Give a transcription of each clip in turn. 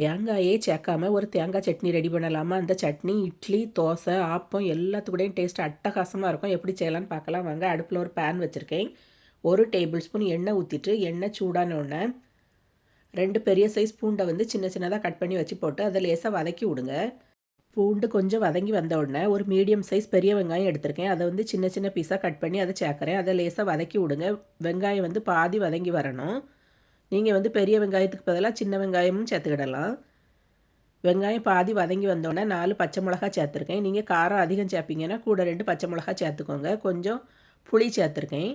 தேங்காயே சேர்க்காம ஒரு தேங்காய் சட்னி ரெடி பண்ணலாமா? அந்த சட்னி இட்லி தோசை ஆப்பம் எல்லாத்துக்கூடையும் டேஸ்ட் அட்டகாசமாக இருக்கும். எப்படி செய்யலாம்னு பார்க்கலாம். வாங்க அடுப்பில் ஒரு பேன் வச்சுருக்கேன். ஒரு டேபிள் ஸ்பூன் எண்ணெய் ஊற்றிட்டு எண்ணெய் சூடான உடனே ரெண்டு பெரிய சைஸ் பூண்டை வந்து சின்ன சின்னதாக கட் பண்ணி வச்சு போட்டு அதை லேசாக வதக்கி விடுங்க. பூண்டு கொஞ்சம் வதங்கி வந்த உடனே ஒரு மீடியம் சைஸ் பெரிய வெங்காயம் எடுத்திருக்கேன். அதை வந்து சின்ன சின்ன பீஸாக கட் பண்ணி அதை சேர்க்குறேன். அதை லேசாக வதக்கி விடுங்க. வெங்காயம் வந்து பாதி வதங்கி வரணும். நீங்கள் வந்து பெரிய வெங்காயத்துக்கு பதிலாக சின்ன வெங்காயமும் சேர்த்துக்கிடலாம். வெங்காயம் பாதி வதங்கி வந்தோடனே நாலு பச்சை மிளகா சேர்த்துருக்கேன். நீங்கள் காரம் அதிகம் சேர்ப்பீங்கன்னா கூட ரெண்டு பச்சை மிளகா சேர்த்துக்கோங்க. கொஞ்சம் புளி சேர்த்துருக்கேன்.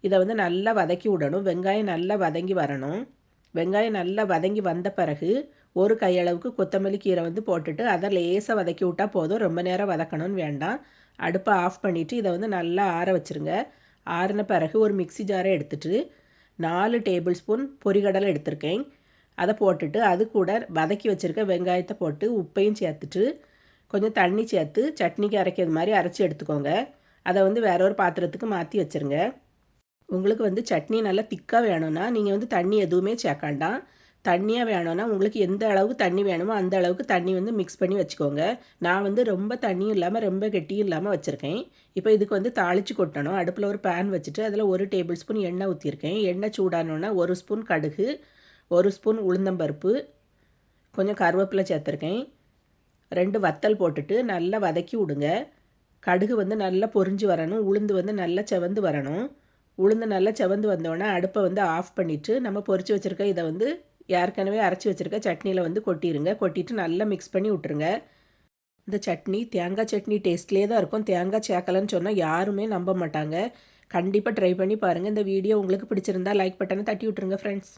இதை வந்து நல்லா வதக்கி விடணும். வெங்காயம் நல்லா வதங்கி வரணும். வெங்காயம் நல்லா வதங்கி வந்த பிறகு ஒரு கையளவுக்கு கொத்தமல்லி கீரை வந்து போட்டுட்டு அதை லேசாக வதக்கி விட்டால் போதும். ரொம்ப நேரம் வதக்கணும்னு வேண்டாம். அடுப்பை ஆஃப் பண்ணிவிட்டு இதை வந்து நல்லா ஆற வச்சுருங்க. ஆறின பிறகு ஒரு மிக்சி ஜாரை எடுத்துகிட்டு நாலு டேபிள் ஸ்பூன் பொரிகடலை எடுத்திருக்கேன். அதை போட்டுட்டு அது கூட வதக்கி வச்சுருக்க வெங்காயத்தை போட்டு உப்பையும் சேர்த்துட்டு கொஞ்சம் தண்ணி சேர்த்து சட்னிக்கு அரைக்கிறது மாதிரி அரைச்சி எடுத்துக்கோங்க. அதை வந்து வேற ஒரு பாத்திரத்துக்கு மாற்றி வச்சுருங்க. உங்களுக்கு வந்து சட்னி நல்லா திக்காக வேணும்னா நீங்கள் வந்து தண்ணி எதுவுமே சேர்க்காண்டாம் தண்ணியாக வேணும்னா உங்களுக்கு எந்த அளவுக்கு தண்ணி வேணுமோ அந்த அளவுக்கு தண்ணி வந்து மிக்ஸ் பண்ணி வச்சுக்கோங்க. நான் வந்து ரொம்ப தண்ணியும் இல்லாமல் ரொம்ப கெட்டியும் இல்லாமல் வச்சுருக்கேன். இப்போ இதுக்கு வந்து தாளித்து கொட்டணும். அடுப்பில் ஒரு பேன் வச்சுட்டு அதில் ஒரு டேபிள் ஸ்பூன் எண்ணெய் ஊற்றிருக்கேன் எண்ணெய் சூடானோன்னா ஒரு ஸ்பூன் கடுகு ஒரு ஸ்பூன் உளுந்தம்பருப்பு கொஞ்சம் கருவேப்பிலை சேர்த்துருக்கேன். ரெண்டு வத்தல் போட்டுட்டு நல்லா வதக்கி விடுங்க. கடுகு வந்து நல்லா பொரிஞ்சு வரணும். உளுந்து வந்து நல்லா செவந்து வரணும். உளுந்து நல்லா செவந்து வந்தோடனே அடுப்பை வந்து ஆஃப் பண்ணிவிட்டு நம்ம பொறிச்சு வச்சுருக்க இதை வந்து ஏற்கனவே அரைச்சி வச்சுருக்க சட்னியில் வந்து கொட்டிடுங்க கொட்டிட்டு நல்லா மிக்ஸ் பண்ணி விட்ருங்க இந்த சட்னி தேங்காய் சட்னி டேஸ்ட்லேயே தான் இருக்கும். தேங்காய் சேர்க்கலன்னு சொன்னால் யாருமே நம்ப மாட்டாங்க. கண்டிப்பாக ட்ரை பண்ணி பாருங்கள் இந்த வீடியோ உங்களுக்கு பிடிச்சிருந்தா லைக் பட்டனை தட்டி விட்ருங்க ஃப்ரெண்ட்ஸ்